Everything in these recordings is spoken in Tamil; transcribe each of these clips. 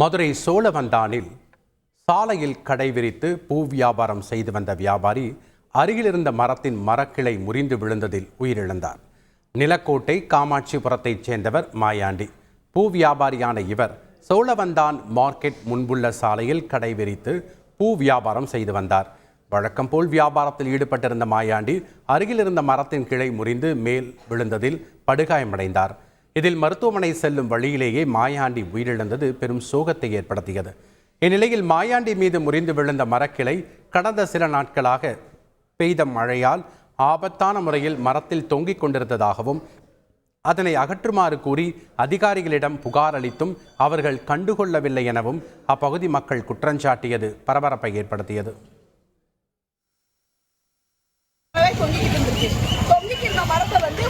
மதுரை சோழவந்தானில் சாலையில் கடை விரித்து பூ வியாபாரம் செய்து வந்த வியாபாரி அருகிலிருந்த மரத்தின் மரக்கிளை முறிந்து விழுந்ததில் உயிரிழந்தார். நிலக்கோட்டை காமாட்சிபுரத்தைச் சேர்ந்தவர் மாயாண்டி. பூ வியாபாரியான இவர் சோழவந்தான் மார்க்கெட் முன்புள்ள சாலையில் கடை விரித்து பூ வியாபாரம் செய்து வந்தார். வழக்கம் போல் வியாபாரத்தில் ஈடுபட்டிருந்த மாயாண்டி அருகிலிருந்த மரத்தின் கிளை முறிந்து மேல் விழுந்ததில் படுகாயமடைந்தார். இதில் மருத்துவமனை செல்லும் வழியிலேயே மாயாண்டி உயிரிழந்தது பெரும் சோகத்தை ஏற்படுத்தியது. இந்நிலையில் மாயாண்டி மீது முறிந்து விழுந்த மரக்கிளை கடந்த சில நாட்களாக பெய்த மழையால் ஆபத்தான முறையில் மரத்தில் தொங்கிக் கொண்டிருந்ததாகவும் அதனை அகற்றுமாறு கூறி அதிகாரிகளிடம் புகார் அளித்தும் அவர்கள் கண்டுகொள்ளவில்லை எனவும் அப்பகுதி மக்கள் குற்றஞ்சாட்டியது பரபரப்பை ஏற்படுத்தியது. தொங்கிக்கிட்டு இருந்துச்சு. மரத்தை வந்து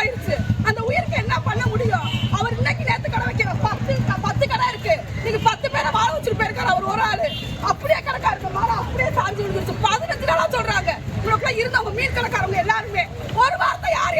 போயிருச்சு அந்த உயிருக்கு என்ன பண்ண முடியும்? அவர் இன்னைக்கு நேத்து கடை வைக்கிற பத்து பத்து கடை இருக்கு. நீங்க பத்து பேரை வாழ வச்சுட்டு போயிருக்காரு அவர் ஒரு ஆளு. அப்படியே கணக்கா இருக்கு மரம் அப்படியே சாஞ்சு விழுந்துருச்சு. பதினஞ்சு நாளா சொல்றாங்க. இவங்களுக்குள்ள இருந்தவங்க மீன் கணக்காரங்க எல்லாருமே. ஒரு வார்த்தை யார்